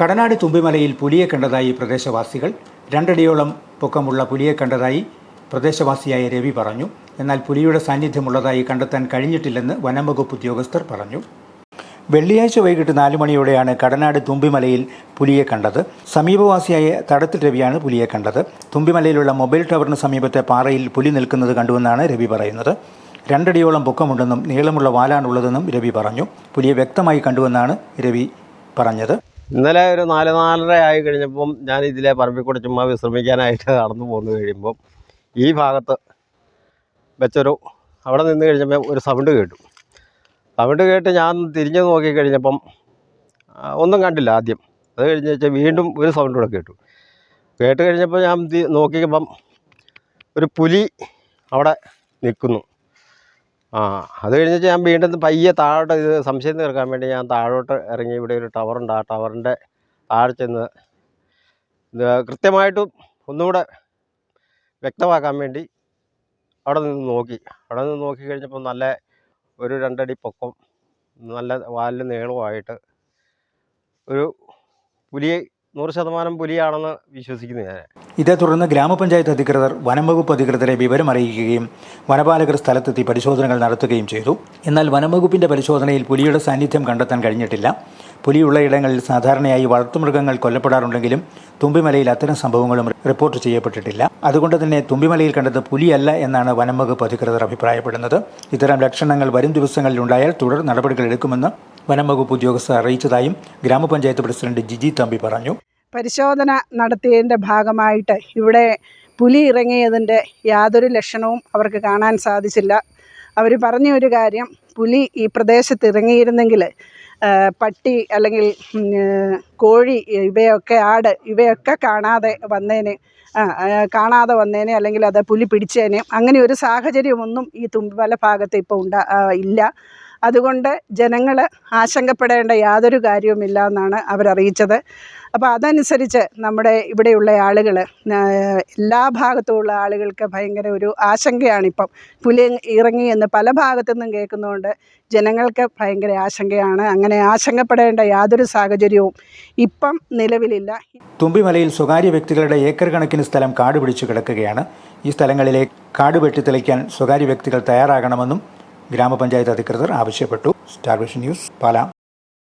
കടനാട് തുമ്പിമലയിൽ പുലിയെ കണ്ടതായി പ്രദേശവാസികൾ. രണ്ടടിയോളം പൊക്കമുള്ള പുലിയെ കണ്ടതായി പ്രദേശവാസിയായ രവി പറഞ്ഞു. എന്നാൽ പുലിയുടെ സാന്നിധ്യമുള്ളതായി കണ്ടെത്താൻ കഴിഞ്ഞിട്ടില്ലെന്ന് വനംവകുപ്പ് ഉദ്യോഗസ്ഥർ പറഞ്ഞു. വെള്ളിയാഴ്ച വൈകിട്ട് നാലു മണിയോടെയാണ് കടനാട് തുമ്പിമലയിൽ പുലിയെ കണ്ടത്. സമീപവാസിയായ തടത്തിൽ രവിയാണ് പുലിയെ കണ്ടത്. തുമ്പിമലയിലുള്ള മൊബൈൽ ടവറിന് സമീപത്തെ പാറയിൽ പുലി നിൽക്കുന്നത് കണ്ടുവെന്നാണ് രവി പറയുന്നത്. രണ്ടടിയോളം പൊക്കമുണ്ടെന്നും നീളമുള്ള വാലാണുള്ളതെന്നും രവി പറഞ്ഞു. പുലിയെ വ്യക്തമായി കണ്ടുവെന്നാണ് രവി പറഞ്ഞത്. ഇന്നലെ ഒരു നാല് നാലര ആയി കഴിഞ്ഞപ്പം ഞാൻ ഇതിലെ പറമ്പിൽ കൂടെ ചുമ്മാ വിശ്രമിക്കാനായിട്ട് നടന്നു പോന്നു കഴിയുമ്പം ഈ ഭാഗത്ത് വെച്ചൊരു അവിടെ നിന്ന് കഴിഞ്ഞപ്പോൾ ഒരു സൗണ്ട് കേട്ടു. സൗണ്ട് കേട്ട് ഞാൻ തിരിഞ്ഞു നോക്കി കഴിഞ്ഞപ്പം ഒന്നും കണ്ടില്ല ആദ്യം. അത് കഴിഞ്ഞ് വെച്ചാൽ വീണ്ടും ഒരു സൗണ്ട് കൂടെ കേട്ടു. കേട്ട് കഴിഞ്ഞപ്പോൾ ഞാൻ നോക്കിയപ്പം ഒരു പുലി അവിടെ നിൽക്കുന്നു. ആ അത് കഴിഞ്ഞിട്ട് ഞാൻ വീണ്ടും പയ്യെ താഴോട്ട് ഇത് സംശയം തീർക്കാൻ വേണ്ടി ഞാൻ താഴോട്ട് ഇറങ്ങി ഇവിടെ ഒരു ടവറുണ്ട്. ആ ടവറിന്റെ താഴെ ചെന്ന് കൃത്യമായിട്ടും ഒന്നുകൂടെ വ്യക്തമാക്കാൻ വേണ്ടി അവിടെ നിന്ന് നോക്കി. അവിടെ നിന്ന് നോക്കി കഴിഞ്ഞപ്പോൾ നല്ല ഒരു രണ്ടടി പൊക്കം നല്ല വാലിന് നീളമായിട്ട് ഒരു പുലിയെ നൂറ് ശതമാനം പുലിയാണെന്ന് വിശ്വസിക്കുന്നു ഞാൻ ഇതേ തുടർന്ന് ഗ്രാമപഞ്ചായത്ത് അധികൃതർ വനംവകുപ്പ് അധികൃതരെ വിവരം അറിയിക്കുകയും വനപാലകർ സ്ഥലത്തെത്തി പരിശോധനകൾ നടത്തുകയും ചെയ്തു. എന്നാൽ വനംവകുപ്പിന്റെ പരിശോധനയിൽ പുലിയുടെ സാന്നിധ്യം കണ്ടെത്താൻ കഴിഞ്ഞിട്ടില്ല. പുലിയുള്ള ഇടങ്ങളിൽ സാധാരണയായി വളർത്തുമൃഗങ്ങൾ കൊല്ലപ്പെടാറുണ്ടെങ്കിലും തുമ്പിമലയിൽ അത്തരം സംഭവങ്ങളും റിപ്പോർട്ട് ചെയ്യപ്പെട്ടിട്ടില്ല. അതുകൊണ്ട് തന്നെ തുമ്പിമലയിൽ കണ്ടത് പുലിയല്ല എന്നാണ് വനംവകുപ്പ് അധികൃതർ അഭിപ്രായപ്പെടുന്നത്. ഇത്തരം ലക്ഷണങ്ങൾ വരും ദിവസങ്ങളിൽ ഉണ്ടായാൽ തുടർ നടപടികൾ എടുക്കുമെന്ന് വനംവകുപ്പ് ഉദ്യോഗസ്ഥർ അറിയിച്ചതായും ഗ്രാമപഞ്ചായത്ത് പ്രസിഡന്റ് ജിജി തമ്പി പറഞ്ഞു. പരിശോധന നടത്തിയതിന്റെ ഭാഗമായിട്ട് ഇവിടെ പുലി ഇറങ്ങിയതിന്റെ യാതൊരു ലക്ഷണവും അവർക്ക് കാണാൻ സാധിച്ചില്ല. അവർ പറഞ്ഞ ഒരു കാര്യം പുലി ഈ പ്രദേശത്ത് ഇറങ്ങിയിരുന്നെങ്കിൽ പട്ടി അല്ലെങ്കിൽ കോഴി ഇവയൊക്കെ ആട് ഇവയൊക്കെ കാണാതെ വന്നേനെ കാണാതെ വന്നേനെ അല്ലെങ്കിൽ അത് പുലി പിടിച്ചേനെ അങ്ങനെ ഒരു സാഹചര്യമൊന്നും ഈ തുമ്പല ഭാഗത്ത് ഇപ്പോൾ ഉണ്ടാ ഇല്ല. അതുകൊണ്ട് ജനങ്ങൾ ആശങ്കപ്പെടേണ്ട യാതൊരു കാര്യവുമില്ല എന്നാണ് അവരറിയിച്ചത്. അപ്പോൾ അതനുസരിച്ച് നമ്മുടെ ഇവിടെയുള്ള ആളുകൾ എല്ലാ ഭാഗത്തുമുള്ള ആളുകൾക്ക് ഭയങ്കര ഒരു ആശങ്കയാണിപ്പം. പുലി ഇറങ്ങി എന്ന് പല ഭാഗത്തു നിന്നും കേൾക്കുന്നതുകൊണ്ട് ജനങ്ങൾക്ക് ഭയങ്കര ആശങ്കയാണ്. അങ്ങനെ ആശങ്കപ്പെടേണ്ട യാതൊരു സാഹചര്യവും ഇപ്പം നിലവിലില്ല. തുമ്പിമലയിൽ സ്വകാര്യ വ്യക്തികളുടെ ഏക്കർ കണക്കിന് സ്ഥലം കാട് പിടിച്ചു കിടക്കുകയാണ്. ഈ സ്ഥലങ്ങളിലെ കാട് വെട്ടിത്തെളിക്കാൻ സ്വകാര്യ വ്യക്തികൾ തയ്യാറാകണമെന്നും ഗ്രാമപഞ്ചായത്ത് അധികൃതർ ആവശ്യപ്പെട്ടു. Star vision news Pala.